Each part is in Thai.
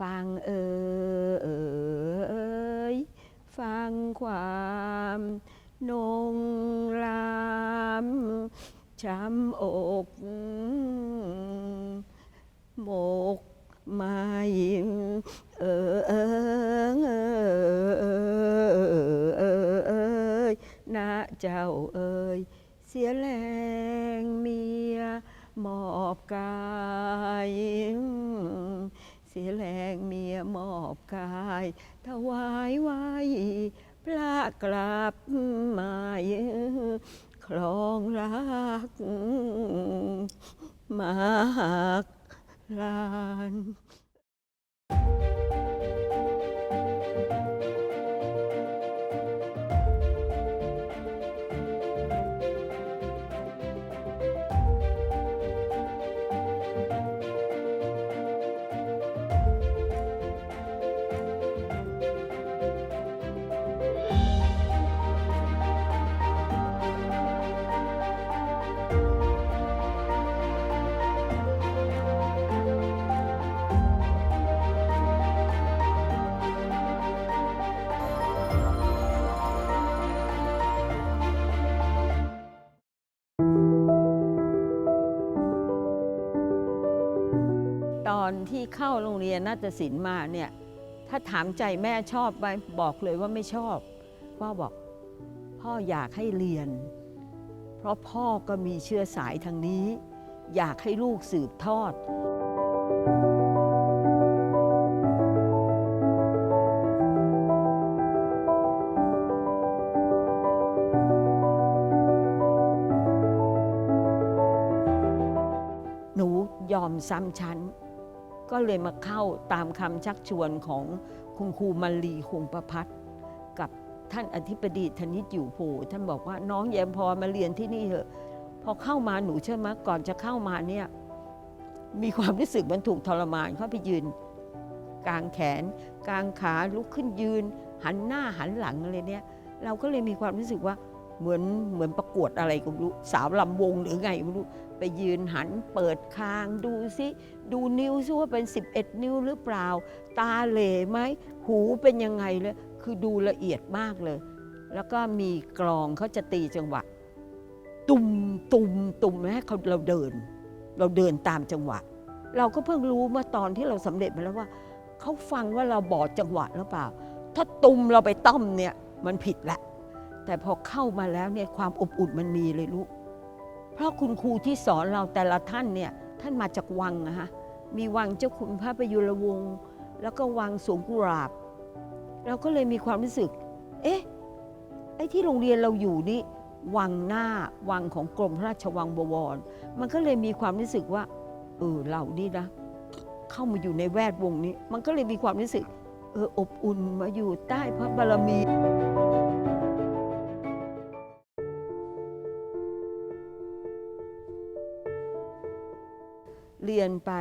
ฟังเอ่ยฟังความนงรามช้ำอกหมกไม่เออเออเออเออเอยนะเจ้าเอ่ยเสียแรงเมียมอบกาย สียแรงเมียมอบกายถวายไว้ พระกลับมาครองรักมาหักลาน ที่เข้าโรงเรียนนาฏศิลป์มาเนี่ยถ้าถามใจแม่ชอบไหมบอกเลยว่าไม่ชอบพ่อบอกพ่ออยากให้เรียน เพราะพ่อก็มีเชื้อสายทางนี้ อยากให้ลูกสืบทอด หนูยอมซ้ำชั้น ก็เลยมาเข้าตามคำชักชวนของคุณครูมาลีคงประพัฒน์กับท่านอธิบดีธนิตอยู่โพท่านบอกว่าน้องแยมพอมาเรียนที่นี่เถอะพอเข้ามาหนูเชื่อไหมก่อนจะเข้ามาเนี่ยมีความรู้สึกมันถูกทรมานเข้าไปยืน กลางแขน กลางขาลุกขึ้นยืน หันหน้าหันหลังอะไรเนี่ย เราก็เลยมีความรู้สึกว่าเหมือนเหมือนประกวดอะไรก็ไม่รู้สาวลำวงหรือไงไม่รู้ ไปยืนหันเปิดคางดูซิดูนิ้วซิว่าเป็น 11 นิ้วหรือเปล่า ตาเหล่ไหมหูเป็นยังไงเลยคือดูละเอียดมากเลย แล้วก็มีกลองเขาจะตีจังหวะ ตุมตุมตุมให้เขาเราเดิน เราเดินตามจังหวะ เราก็เพิ่งรู้เมื่อตอนที่เราสำเร็จมาแล้วว่าเขาฟังว่าเราบอดจังหวะหรือเปล่า ถ้าตุมเราไปต้อมเนี่ยมันผิดละแต่พอเข้ามาแล้วเนี่ยความอบอุ่นมันมีเลยลูก เพราะคุณครูที่สอนเราแต่ละท่านเนี่ยท่านมาจากวังนะฮะมีวังเจ้าคุณพระประยุรวงศ์แล้วก็วังสวนกุหลาบ เราก็เลยมีความรู้สึก เอ๊ะไอ้ที่โรงเรียนเราอยู่นี่วังหน้าวังของกรมพระราชวังบวร มันก็เลยมีความรู้สึกว่าเออเรานี่นะ เข้ามาอยู่ในแวดวงนี้ มันก็เลยมีความรู้สึกเอออบอุ่นมาอยู่ใต้พระบารมี นไป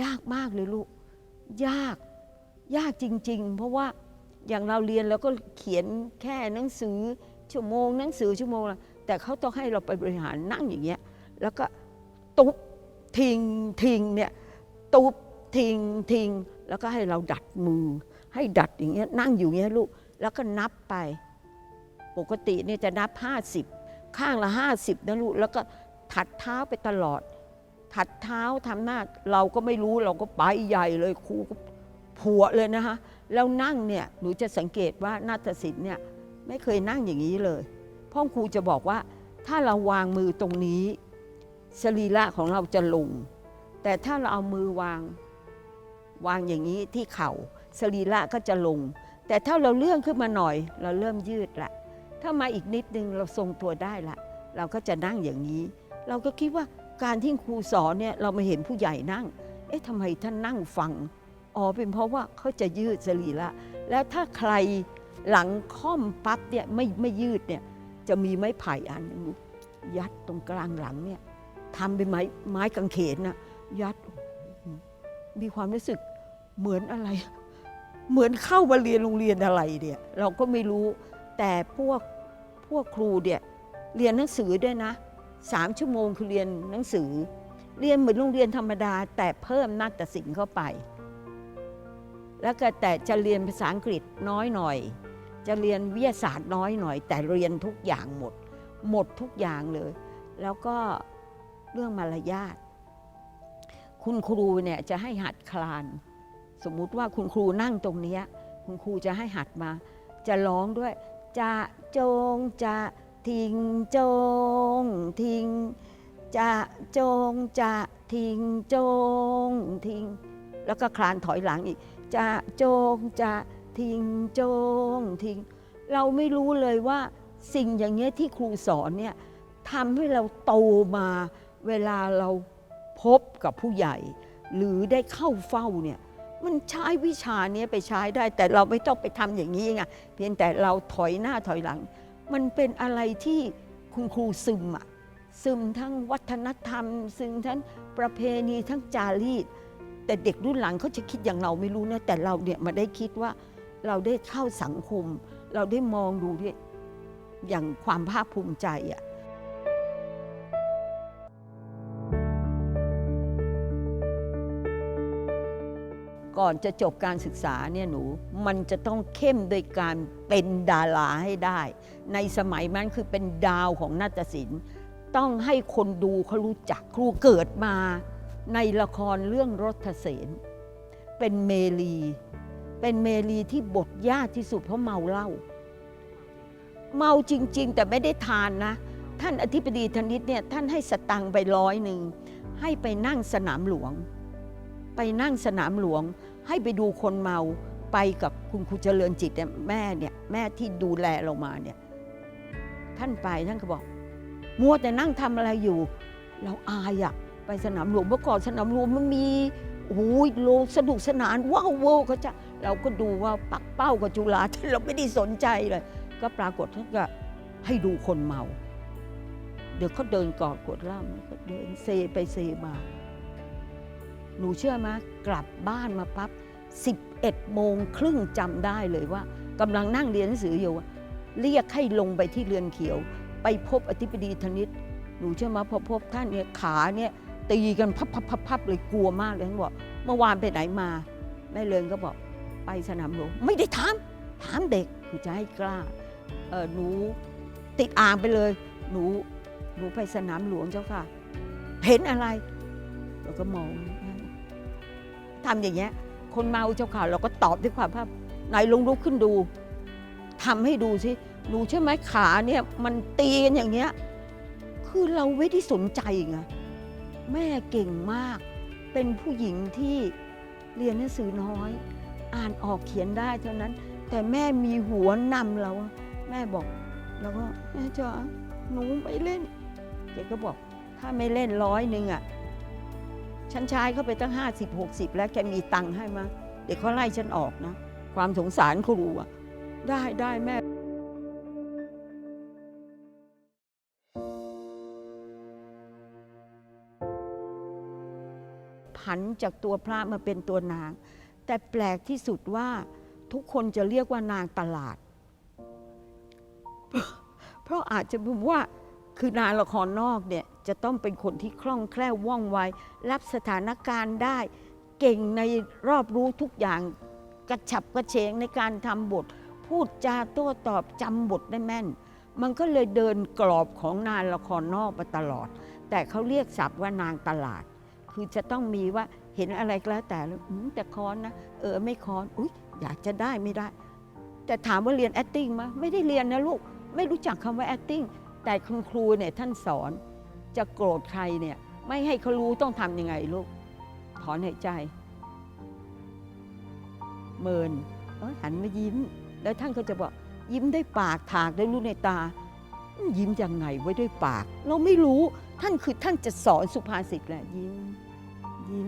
ยากมากเลยลูก ยาก ยากจริง ๆ เพราะว่าอย่างเราเรียนแล้วก็เขียนแค่หนังสือชั่วโมงหนังสือชั่วโมงละแต่เขาต้องให้เราไปบริหารนั่งอย่างเงี้ยแล้วก็ตุ๊บทิ้งทิ้งเนี่ยตุ๊บทิ้งทิ้งแล้วก็ให้เราดัดมือ ให้ดัดอย่างเงี้ยนั่งอยู่เงี้ยลูกแล้วก็นับไป ปกติเนี่ยจะนับ 50 ข้างละ 50นะลูกแล้วก็ถัดเท้าไปตลอด ถัดเท้าทำหน้าเราก็ไม่รู้เราก็ไปใหญ่เลยครูก็ผัวเลยนะคะแล้วนั่งเนี่ยหนูจะสังเกตว่านาฏศิลป์เนี่ยไม่เคยนั่งอย่างนี้เลยพ่อครูจะบอกว่าถ้าเราวางมือตรงนี้ สรีระของเราจะลง แต่ถ้าเราเอามือวางวางอย่างนี้ที่เข่าสรีระก็จะลง แต่ถ้าเราเลื่อนขึ้นมาหน่อย เราเริ่มยืดละถ้ามาอีกนิดนึงเราทรงตัวได้ละเราก็จะนั่งอย่างนี้ เราก็คิดว่า การที่ครูสอนเนี่ยเรามาเห็นผู้ใหญ่นั่ง เอ๊ะทำไมท่านนั่งฟัง อ๋อเป็นเพราะว่าเขาจะยืดสรีระแล้วถ้าใครหลังค่อมปั๊บเนี่ยไม่ไม่ยืดเนี่ยจะมีไม้ไผ่อันนึงยัดตรงกลางหลังเนี่ยทำเป็นไม้ไม้กางเขนนะยัดมีความรู้สึกเหมือนอะไร เหมือนเข้ามาเรียนโรงเรียนอะไรเนี่ยเราก็ไม่รู้แต่พวกพวกครูเนี่ยเรียนหนังสือด้วยนะ สามชั่วโมงคือเรียนหนังสือ เรียนเหมือนโรงเรียนธรรมดา แต่เพิ่มนาฏศิลป์เข้าไป แล้วก็แต่จะเรียนภาษาอังกฤษน้อยหน่อย จะเรียนวิทยาศาสตร์น้อยหน่อย แต่เรียนทุกอย่างหมด หมดทุกอย่างเลย แล้วก็เรื่องมารยาทคุณครูเนี่ยจะให้หัดคลาน สมมุติว่าคุณครูนั่งตรงนี้คุณครูจะให้หัดมา จะร้องด้วย จะจงจะ ทิ้งจงทิ้งจะจงจะทิ้งจงทิ้งแล้วก็คลานถอยหลังอีกจะจงจะทิ้งจงทิ้งเราไม่รู้เลยว่าสิ่งอย่างเงี้ยที่ครูสอนเนี่ยทำให้เราโตมาเวลาเราพบกับผู้ใหญ่ หรือได้เข้าเฝ้าเนี่ยมันใช้วิชาเนี้ยไปใช้ได้ แต่เราไม่ต้องไปทำอย่างนี้ไงเพียงแต่เราถอยหน้าถอยหลัง มันเป็นอะไรที่คุณครูซึมอะซึมทั้งวัฒนธรรม ซึมทั้งประเพณีทั้งจารีต แต่เด็กรุ่นหลังเขาจะคิดอย่างเราไม่รู้นะ แต่เราเนี่ยมาได้คิดว่าเราได้เข้าสังคม เราได้มองดูด้วยอย่างความภาคภูมิใจอะ ก่อนจะจบการศึกษาเนี่ยหนูมันจะต้องเข้มโดยการเป็นดาราให้ได้ ในสมัยนั้นคือเป็นดาวของนาฏศิลป์ต้องให้คนดูเขารู้จักครูเกิดมาในละครเรื่องรถเสนเป็นเมลี เป็นเมลีที่บทยากที่สุดเพราะเมาเหล้าเมาจริง ๆ แต่ไม่ได้ทานนะ ท่านอธิบดีธนิตเนี่ยท่านให้สตังค์ไปร้อยหนึ่งให้ไปนั่งสนามหลวง ไปนั่งสนามหลวง ให้ไปดูคนเมาไปกับคุณครูเจริญจิตเนี่ยแม่เนี่ยแม่ที่ดูแลเรามาเนี่ยท่านไปท่านก็บอก มัวแต่นั่งทำอะไรอยู่ เราอายอะไปสนามหลวงเมื่อก่อนสนามหลวงมันมีโอ้ยโลสนุกสนานว้าวเวอร์เขาจะเราก็ดูว่าปักเป้ากับจุฬาแต่เราไม่ได้สนใจเลย ก็ปรากฏท่านก็ให้ดูคนเมา เดี๋ยวเขาเดินกอดกดล่ามก็เดินเซไปเซมา หนูเชื่อไหมกลับบ้านมาปั๊บ11โมงครึ่งจำได้เลยว่ากำลังนั่งเรียนหนังสืออยู่ เรียกให้ลงไปที่เรือนเขียว ไปพบอธิบดีธนิตหนูเชื่อไหมพอพบท่านเนี่ยขาเนี่ยตีกันพับพับพับพับเลยกลัวมากเลยท่านบอกเมื่อวานไปไหนมาแม่เลินก็บอกไปสนามหลวงไม่ได้ถามถามเด็กคือจะให้กล้าหนูติดอ่างไปเลย หนูหนูไปสนามหลวงเจ้าค่ะ เห็นอะไรเราก็มอง ทำอย่างเงี้ย คนเมาเจ้าค่ะเราก็ตอบด้วยความภาพไหนลงลุกขึ้นดูทำให้ดูสิหนูใช่ไหมขาเนี่ยมันตีกันอย่างเงี้ย คือเราไม่ได้สนใจไงแม่เก่งมาก เป็นผู้หญิงที่เรียนหนังสือน้อย อ่านออกเขียนได้เท่านั้น แต่แม่มีหัวนำเรา แม่บอก แล้วก็แม่จ๋าหนูไม่เล่นเด็กก็บอก ถ้าไม่เล่นร้อยหนึ่งอะ ฉันใช้เข้าไปตั้ง 50 60 แล้วแกมีตังค์ให้มาเด็กเขาไล่ฉันออกนะ ความสงสารครูอะได้ได้แม่ ผันจากตัวพระมาเป็นตัวนาง แต่แปลกที่สุดว่าทุกคนจะเรียกว่านางตลาด เพราะอาจจะเป็นว่าคือนางละครนอกเนี่ย จะต้องเป็นคนที่คล่องแคล่วว่องไว รับสถานการณ์ได้ เก่งในรอบรู้ทุกอย่างกระฉับกระเฉงในการทำบท พูดจาโต้ตอบจำบทได้แม่น มันก็เลยเดินกรอบของนางละครนอกมาตลอด แต่เขาเรียกศัพท์ว่านางตลาด คือจะต้องมีว่าเห็นอะไรก็แล้วแต่แล้วแต่คอนนะ เออไม่คอนอุ๊ยอยากจะได้ไม่ได้ แต่ถามว่าเรียน acting ไหมไม่ได้เรียนนะลูก ไม่รู้จักคำว่า acting แต่คุณครูเนี่ยท่านสอน จะโกรธใครเนี่ย ไม่ให้เขารู้ต้องทำยังไงลูก ถอนหายใจ เมินหันมายิ้ม แล้วท่านก็จะบอก ยิ้มได้ปากถากได้รูปในตา ยิ้มยังไงไว้ด้วยปาก เราไม่รู้ท่านคือท่านจะสอนสุภาษิตแหละยิ้ม ยิ้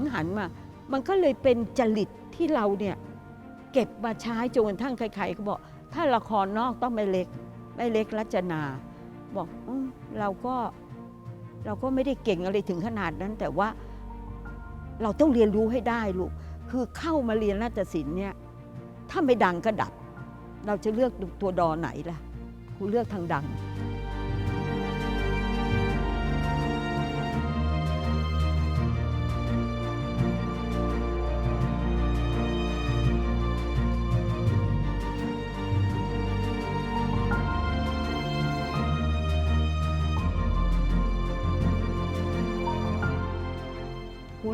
มหันมา มันก็เลยเป็นจริตที่เราเนี่ย เก็บมาใช้จนกระทั่งใครๆก็บอก ถ้าละครนอกต้องไม่เล็ก ม่เล็กรัชนา บอกอเราก็เราก็ไม่ได้เก่งอะไรถึงขนาดนั้น แต่ว่าเราต้องเรียนรู้ให้ได้ลูกคือเข้ามาเรียนนาฏศิลป์เนี่ยถ้าไม่ดังก็ดับ เราจะเลือกตัวดอไหนล่ะครูเลือกทางดัง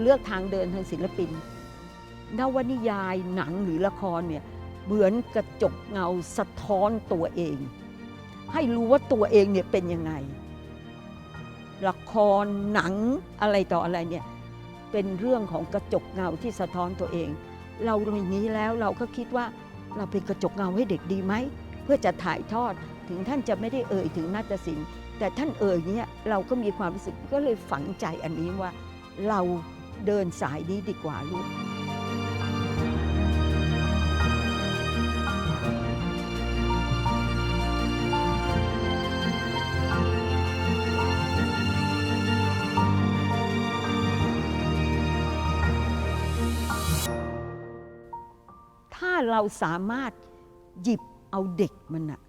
เลือกทางเดินทางศิลปินนวนิยายหนังหรือละครเนี่ยเหมือนกระจกเงาสะท้อนตัวเอง ให้รู้ว่าตัวเองเนี่ยเป็นยังไง ละครหนังอะไรต่ออะไรเนี่ยเป็นเรื่องของกระจกเงาที่สะท้อนตัวเอง เราอย่างนี้แล้วเราก็คิดว่าเราเป็นกระจกเงาให้เด็กดีไหม เพื่อจะถ่ายทอดถึงท่านจะไม่ได้เอ่ยถึงนาฏศิลป์แต่ท่านเอ่ยเนี่ยเราก็มีความรู้สึกก็เลยฝังใจอันนี้ว่าเรา เดินสายนี้ดีกว่าลูกถ้าเราสามารถหยิบเอาเด็กมันอะ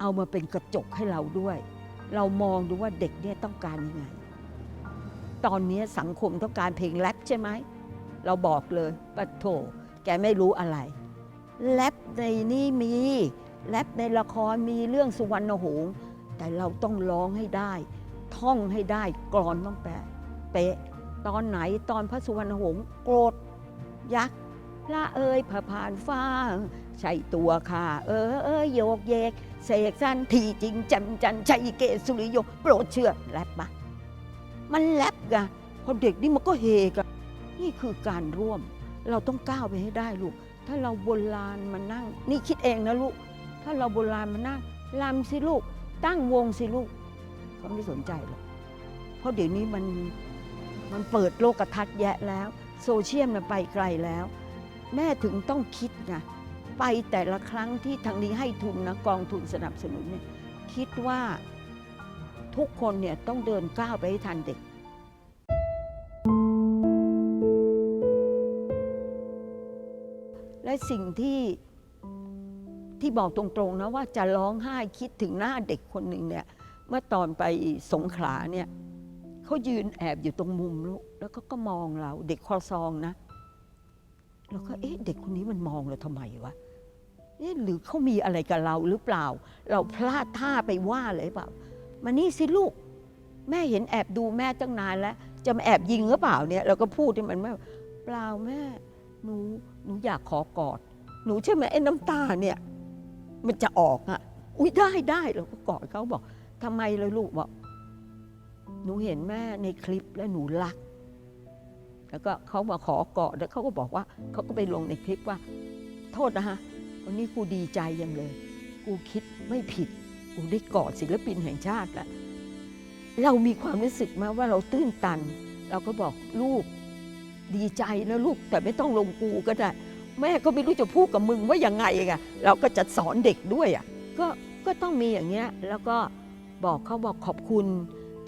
เอามาเป็นกระจกให้เราด้วย เรามองดูว่าเด็กเนี่ยต้องการยังไง ตอนนี้สังคมต้องการเพลงแรปใช่ไหม เราบอกเลยปะโถ แกไม่รู้อะไรแรปในนี่มีแรปในละครมีเรื่องสุวรรณหงษ์แต่เราต้องร้องให้ได้ ท่องให้ได้กรอนต้องแปะเป๊ะตอนไหนตอนพระสุวรรณหงษ์โกรธยักษ์ละเอ้ยผ่าผ่านฟ้าใช่ตัวค่ะ เออเอยโยกเยก เสกสั้นทีจริงจำจันชัยเกศสุริโยโปรดเชื่อแรปปะ มันแรปกะพอเด็กนี่มันก็เฮกะนี่คือการร่วม เราต้องก้าวไปให้ได้ลูก ถ้าเราโบราณมานั่ง นี่คิดเองนะลูก ถ้าเราโบราณมานั่งลำสิลูก ตั้งวงสิลูกเขาไม่สนใจหรอกเพราะเดี๋ยวนี้มันมันเปิดโลกทัศน์แยะแล้ว โซเชียลมันไปไกลแล้ว แม่ถึงต้องคิดไงไปแต่ละครั้งที่ทางนี้ให้ทุนนะกองทุนสนับสนุนเนี่ยคิดว่า ทุกคนเนี่ยต้องเดินก้าวไปให้ทันเด็ก และสิ่งที่ที่บอกตรงๆนะว่าจะร้องไห้คิดถึงหน้าเด็กคนหนึ่งเนี่ยเมื่อตอนไปสงขลาเนี่ยเขายืนแอบอยู่ตรงมุมลูกแล้วก็ก็มองเราเด็กคอซองนะแล้วก็เอ๊ะเด็กคนนี้มันมองเราทำไมวะเอ๊ะหรือเขามีอะไรกับเราหรือเปล่า เราพลาดท่าไปว่าเลยเปล่า มานี่สิลูก แม่เห็นแอบดูแม่ตั้งนานแล้ว จะมาแอบยิงหรือเปล่าเนี่ย เราก็พูดที่มันไม่เปล่าแม่ หนูหนูอยากขอกอด หนูใช่ไหมไอ้น้ำตาเนี่ย มันจะออกอะ อุ้ยได้ได้เราก็กอดเขาบอกทำไมเลยลูกบอกหนูเห็นแม่ในคลิปแล้วหนูรัก แล้วก็เขามาขอกอดแล้วเขาก็บอกว่าเขาก็ไปลงในคลิปว่า โทษนะฮะวันนี้กูดีใจยังเลย กูคิดไม่ผิด กูได้กอดศิลปินแห่งชาติแล้วเรามีความรู้สึกมาว่าเราตื้นตัน เราก็บอกลูกดีใจนะลูกแต่ไม่ต้องลงกูก็ได้แม่ก็ไม่รู้จะพูดกับมึงว่ายังไงอะเราก็จะสอนเด็กด้วยอะก็ก็ต้องมีอย่างเงี้ยแล้วก็บอกเขาบอกขอบคุณ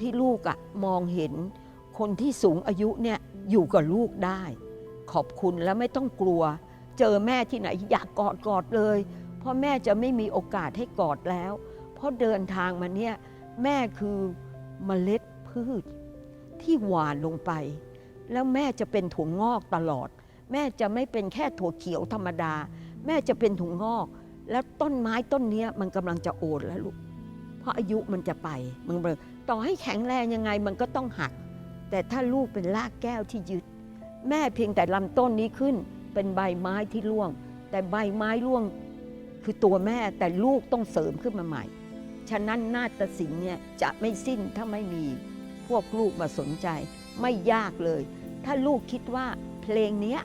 ที่ลูกอะมองเห็น คนที่สูงอายุเนี่ยอยู่กับลูกได้ ขอบคุณแล้วไม่ต้องกลัว เจอแม่ที่ไหนอยากกอดกอดเลย เพราะแม่จะไม่มีโอกาสให้กอดแล้ว เพราะเดินทางมาเนี่ยแม่คือเมล็ดพืชที่หวานลงไป แล้วแม่จะเป็นถั่วงอกตลอด แม่จะไม่เป็นแค่ถั่วเขียวธรรมดา แม่จะเป็นถั่วงอก แล้วต้นไม้ต้นเนี้ยมันกำลังจะโอนแล้วลูกเพราะอายุมันจะไปมันเบลอต่อให้แข็งแรงยังไงมันก็ต้องหัก แต่ถ้าลูกเป็นรากแก้วที่ยึด แม่เพียงแต่ลำต้นนี้ขึ้น เป็นใบไม้ที่ร่วง แต่ใบไม้ร่วง คือตัวแม่แต่ลูกต้องเสริมขึ้นมาใหม่ ฉะนั้นนาฏศิลป์เนี่ยจะไม่สิ้นถ้าไม่มีพวกลูกมาสนใจ ไม่ยากเลย ถ้าลูกคิดว่าเพลงเนี้ย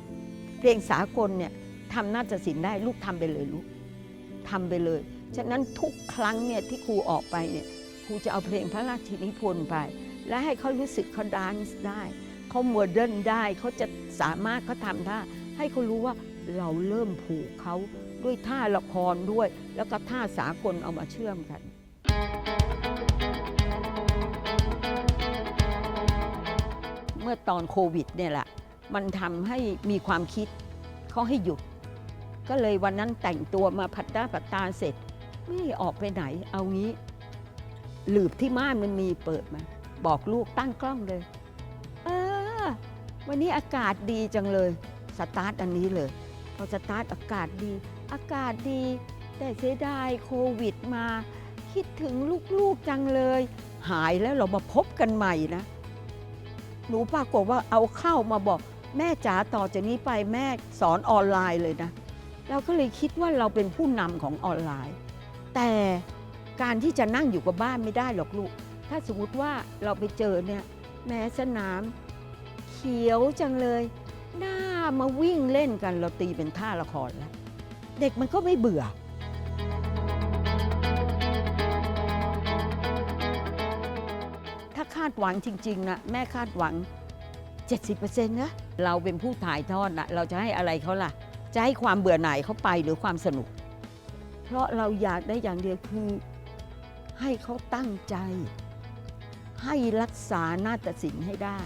เพลงสากลเนี่ยทำนาฏศิลป์ได้ลูกทำไปเลยลูกทำไปเลย ฉะนั้นทุกครั้งเนี่ยที่ครูออกไปเนี่ยครูจะเอาเพลงพระราชนิพนธ์ไป และให้เขารู้สึกเขาดานซ์ได้เขาโมเดิร์นได้เขาจะสามารถเขาทำท่าให้เขารู้ว่าเราเริ่มผูกเขาด้วยท่าละครด้วย แล้วก็ท่าสากลเอามาเชื่อมกัน ตอนโควิดเนี่ยแหละ มันทำให้มีความคิดเขาให้หยุด ก็เลยวันนั้นแต่งตัวมาผัดหน้าผัดตาเสร็จ ไม่ออกไปไหน เอางี้ หลืบที่ม่านมันมีเปิดมา บอกลูกตั้งกล้องเลย เออ วันนี้อากาศดีจังเลย สตาร์ทอันนี้เลยพอสตาร์ทอากาศดี อากาศดี แต่เสียดายโควิดมา คิดถึงลูกๆจังเลย หายแล้วเรามาพบกันใหม่นะ หนูปรากฏว่าเอาเข้ามาบอกแม่จ๋าต่อจากนี้ไปแม่สอนออนไลน์เลยนะ เราก็เลยคิดว่าเราเป็นผู้นำของออนไลน์ แต่การที่จะนั่งอยู่กับบ้านไม่ได้หรอกลูก ถ้าสมมติว่าเราไปเจอเนี่ยแม้สนามเขียวจังเลย หน้ามาวิ่งเล่นกันเราตีเป็นท่าละครแล้ว เด็กมันก็ไม่เบื่อ คาดหวังจริงๆนะแม่คาดหวัง 70%นะเราเป็นผู้ถ่ายทอดนะเราจะให้อะไรเขาล่ะ จะให้ความเบื่อหน่ายเขาไปหรือความสนุก เพราะเราอยากได้อย่างเดียวคือ ให้เขาตั้งใจ ให้รักษาหน้าตัดสินให้ได้